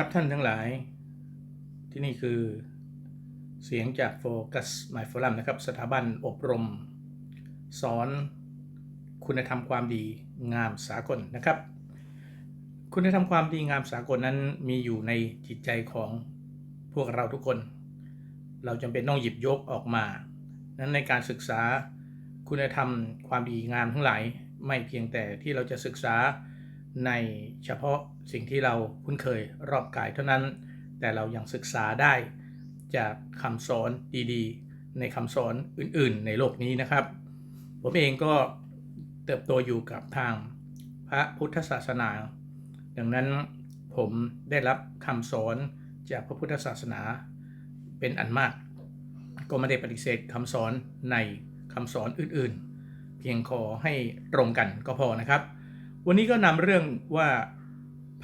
ครับท่านทั้งหลาย ที่นี่คือเสียงจากโฟกัส My Forum นะครับ สถาบันอบรม สอนคุณธรรมความดีงามสากลนะครับ คุณธรรมความดีงามสากลนั้นมีอยู่ในจิตใจของพวกเราทุกคน เราจำเป็นต้องหยิบยกออกมา นั้นในการศึกษาคุณธรรมความดีงามทั้งหลาย ไม่เพียงแต่ที่เราจะศึกษา ในเฉพาะสิ่งที่เราคุ้นเคยรอบกายเท่านั้น แต่เรายังศึกษาได้จากคำสอนดีๆ ในคำสอนอื่นๆ ในโลกนี้นะครับ ผมเองก็เติบโตอยู่กับทางพระพุทธศาสนา ดังนั้นผมได้รับคำสอนจากพระพุทธศาสนาเป็นอันมาก ก็ไม่ได้ปฏิเสธคำสอนในคำสอนอื่นๆ เพียงขอให้ตรงกันก็พอนะครับ วันนี้ก็นำเรื่องว่า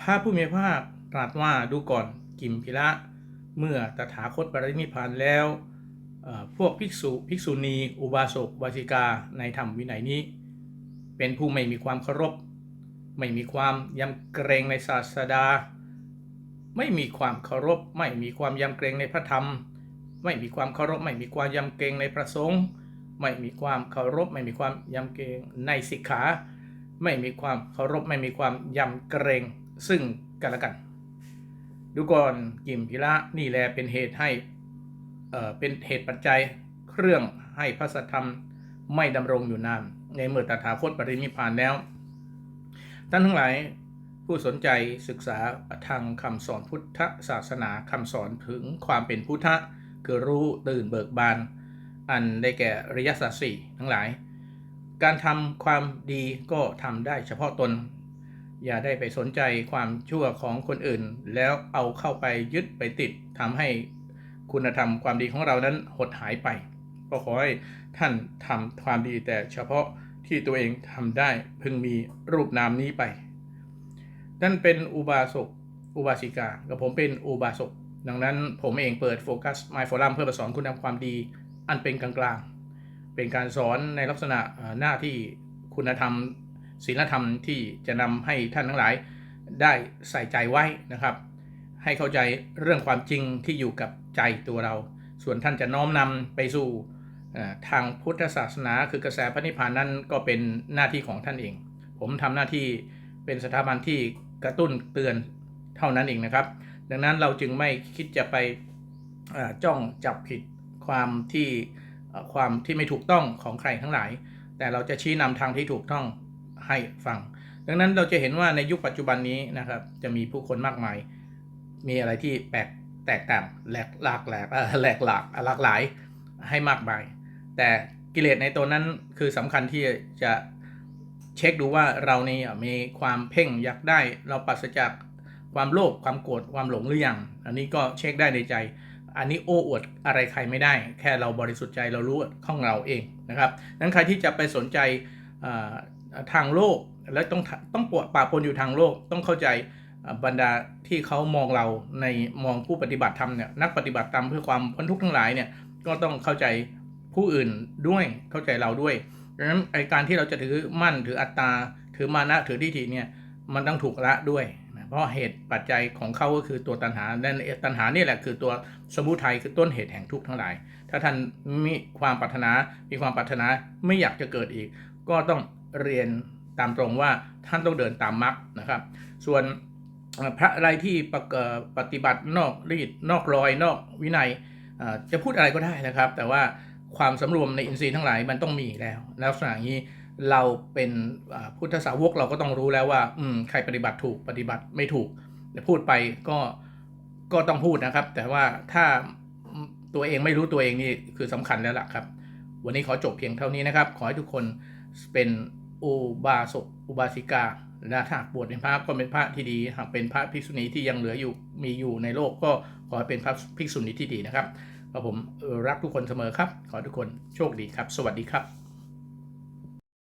พระผู้มีพระภาคตรัสว่าดูก่อนกิมพิระ เมื่อตถาคตปรินิพพานแล้วพวกภิกษุภิกษุณี อุบาสกวาสิกาในธรรมวินัยนี้ เป็นผู้ไม่มีความเคารพ ไม่มีความยำเกรงในศาสดา ไม่มีความเคารพ ไม่มีความยำเกรงในพระธรรม ไม่มีความเคารพ ไม่มีความยำเกรงในพระสงฆ์ไม่มีความเคารพ ไม่มีความยำเกรงในสิกขา ไม่มีความเคารพไม่มีความยำเกรงซึ่งกันและกัน ดูก่อนกิมพิระนี่แลเป็นเหตุให้เอ่อเป็นเหตุปัจจัยเครื่องให้พระสัทธรรมไม่ดำรงอยู่นานในเมื่อตถาคตปรินิพานแล้ว ท่านทั้งหลายผู้สนใจศึกษาทางคำสอนพุทธศาสนาคำสอนถึงความเป็นพุทธะคือรู้ตื่นเบิกบาน อันได้แก่ริยสัจสี่ทั้งหลาย การทำความดีก็ทำได้เฉพาะตน อย่าได้ไปสนใจความชั่วของคนอื่น แล้วเอาเข้าไปยึดไปติดทำให้คุณธรรมความดีของเรานั้นหดหายไป ก็ขอให้ท่านทำความดีแต่เฉพาะที่ตัวเองทำได้พึงมีรูปนามนี้ไป นั่นเป็นอุบาสกอุบาสิกากับผมเป็นอุบาสกดังนั้นผมเองเปิดโฟกัส My Forum เพื่อมาสอนคุณธรรมความดี อันเป็นกลางๆ เป็นการสอนในลักษณะหน้าที่คุณธรรมศีลธรรมที่จะนำให้ท่านทั้งหลายได้ใส่ใจไว้นะครับ ให้เข้าใจเรื่องความจริงที่อยู่กับใจตัวเรา ส่วนท่านจะน้อมนำไปสู่ทางพุทธศาสนาคือกระแสพระนิพพานนั้นก็เป็นหน้าที่ของท่านเอง ผมทำหน้าที่เป็นสถาบันที่กระตุ้นเตือนเท่านั้นเองนะครับ ดังนั้นเราจึงไม่คิดจะไปจ้องจับผิดความที่ ความที่ไม่ถูกต้องของใครทั้งหลาย แต่เราจะชี้นำทางที่ถูกต้องให้ฟัง ดังนั้นเราจะเห็นว่าในยุคปัจจุบันนี้นะครับ จะมีผู้คนมากมาย มีอะไรที่แปลกแตกต่างแหลกหลากแหลกแหลกหลากหลากหลายให้มากมาย แต่กิเลสในตัวนั้นคือสำคัญที่จะเช็คดูว่าเรานี่มีความเพ่งอยากได้ เราปราศจากความโลภความโกรธความหลงหรือยัง อันนี้ก็เช็คได้ในใจ อันนี้โอ้อวดอะไรใครไม่ได้ แค่เราบริสุทธิ์ใจเรารู้ของเราเองนะครับนั้นใครที่จะไปสนใจทางโลกและต้องต้องปะปะปนอยู่ทางโลกต้องเข้าใจบรรดาที่เขามองเราในมองผู้ปฏิบัติธรรมเนี่ยนักปฏิบัติธรรมเพื่อความพ้นทุกข์ทั้งหลายเนี่ยก็ต้องเข้าใจผู้อื่นด้วยเข้าใจเราด้วยดังนั้นไอการที่เราจะถือมั่นถืออัตตาถือมานะถือทิฏฐิเนี่ยมันต้องถูกละด้วย ราะเหตุปัจจัยของเขาก็คือตัวตัณหาและตัณหานี่แหละคือตัวสมุทัยคือต้นเหตุแห่งทุกข์ทั้งหลาย ถ้าท่านมีความปรารถนา มีความปรารถนาไม่อยากจะเกิดอีก ก็ต้องเรียนตามตรงว่าท่านต้องเดินตามมรรคนะครับ ส่วนพระอะไรที่ปปฏิบัตินอกรีดนอกรอยนอกวินัยจะพูดอะไรก็ได้นะครับ แต่ว่าความสำรวมในอินทรีย์ทั้งหลายมันต้องมีแล้วแล้วลักษณะอย่างนี้ เราเป็นพุทธสาวกเราก็ต้องรู้แล้วว่า อืมใครปฏิบัติถูกปฏิบัติไม่ถูกแต่พูดไปก็ก็ต้องพูดนะครับ แต่ว่าถ้าตัวเองไม่รู้ตัวเองนี่คือสำคัญแล้วล่ะครับ วันนี้ขอจบเพียงเท่านี้นะครับ ขอให้ทุกคนเป็นอุบาสกอุบาสิกาและถ้าบวชเป็นพระก็เป็นพระที่ดี หากเป็นพระภิกษุณีที่ยังเหลืออยู่มีอยู่ในโลกก็ขอให้เป็นพระภิกษุณีที่ดีนะครับผมรักทุกคนเสมอครับ ขอทุกคนโชคดีครับ สวัสดีครับ